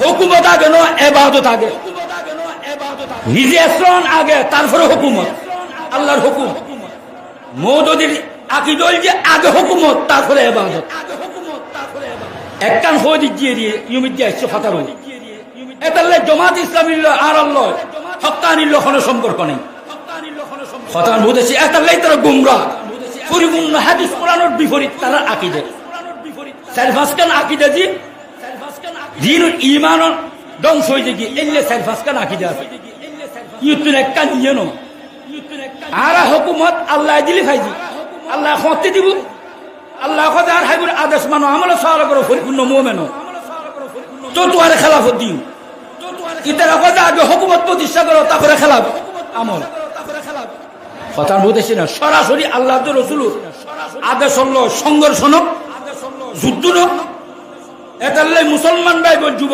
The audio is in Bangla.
হুকুমত আগে ন এবাদত আগে। নিজে শ্রণ আগে, তারপরে হুকুমত। আল্লাহর হুকুম। মৌদদির আকিদল যে আগে হুকুমত, তারপরে এবাদত। একখান হয়ে দিয়ে দিয়ে ইউমিত দিয়ে জমাত আর আল্লাহ। হত্যানির কোনো সম্পর্ক নেই। হতান বুঝেছি তারা গুমরা। পরিপূর্ণ হাদিস বিপরীত, তারা আকিদে। আকিদে দিন ইমান ধ্বংস হয়ে গিয়ে এলে সাইফাসকান আকিদে আছে ইউতুন একটা নিয়ে নো আর হুকুমত আল্লাহ দিলি খাইজি আল্লাহ হতে দিব আল্লাহ কথা আর হাইবুর আদেশ মানো আমল সহায় করো পরিপূর্ণ মোমেনো তো তোমার কথা আগে হুকুমত প্রতিষ্ঠা করো তারপরে খেলাফ আমল কথা বুঝেছি না সরাসরি আল্লাহ রসুল আদেশ হল সংঘর্ষণ যুদ্ধ এটার মুসলমান ভাই যুব